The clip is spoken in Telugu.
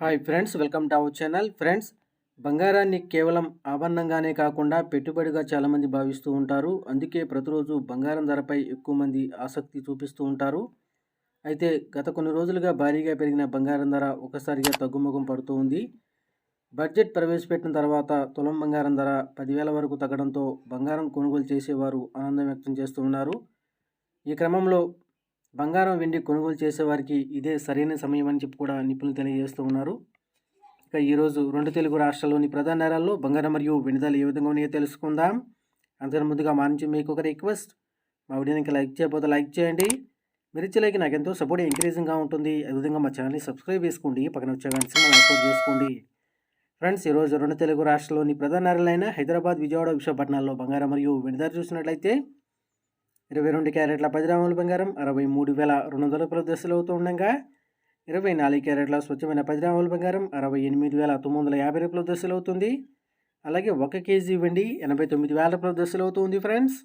Hi friends welcome to our channel. Friends బంగారాన్ని కేవలం ఆభరణంగానే కాకుండా పెట్టుబడిగా చాలామంది భావిస్తూ ఉంటారు. అందుకే ప్రతిరోజు బంగారం ధరపై ఎక్కువ మంది ఆసక్తి చూపిస్తూ ఉంటారు. అయితే గత కొన్ని రోజులుగా భారీగా పెరిగిన బంగారం ధర ఒకసారిగా తగ్గుముఖం పడుతూ ఉంది. బడ్జెట్ ప్రవేశపెట్టిన తర్వాత తులం బంగారం ధర పదివేల వరకు తగ్గడంతో బంగారం కొనుగోలు చేసేవారు ఆనందం వ్యక్తం చేస్తూ ఉన్నారు. ఈ క్రమంలో బంగారం వెండి కొనుగోలు చేసేవారికి ఇదే సరైన సమయం అని చెప్పి కూడా నిపుణులు తెలియజేస్తూ ఉన్నారు. ఇక ఈరోజు రెండు తెలుగు రాష్ట్రాల్లోని ప్రధాన నగరాల్లో బంగారం మరియు వెండి ధరలు ఏ విధంగా ఉన్నాయో తెలుసుకుందాం. అంతకు ముందుగా మా నుంచి మీకు ఒక రిక్వెస్ట్. మా వీడియోకి లైక్ చేయకపోతే లైక్ చేయండి. మీరు నాకు ఎంతో సపోర్ట్ ఎంకరేజింగ్గా ఉంటుంది. అదేవిధంగా మా ఛానల్ని సబ్స్క్రైబ్ చేసుకోండి. పక్కన వచ్చే గంట సింబల్ చేసుకోండి. ఫ్రెండ్స్ ఈరోజు రెండు తెలుగు రాష్ట్రాల్లోని ప్రధాన నగరాలైన హైదరాబాద్ విజయవాడ విశాఖపట్నాల్లో బంగారం మరియు వెండి ధర చూసినట్లయితే ఇరవై రెండు క్యారెట్ల పది గ్రాముల బంగారం అరవై మూడు వేల రెండు వందల రూపాయల దశలు అవుతూ ఉండగా ఇరవై నాలుగు క్యారెట్ల స్వచ్ఛమైన పది గ్రాముల బంగారం అరవై ఎనిమిది వేల తొమ్మిది వందల యాభై రూపాయల దశలు అవుతుంది. అలాగే ఒక కేజీ వెండి ఎనభై తొమ్మిది వేల రూపాయల దశలు అవుతుంది ఫ్రెండ్స్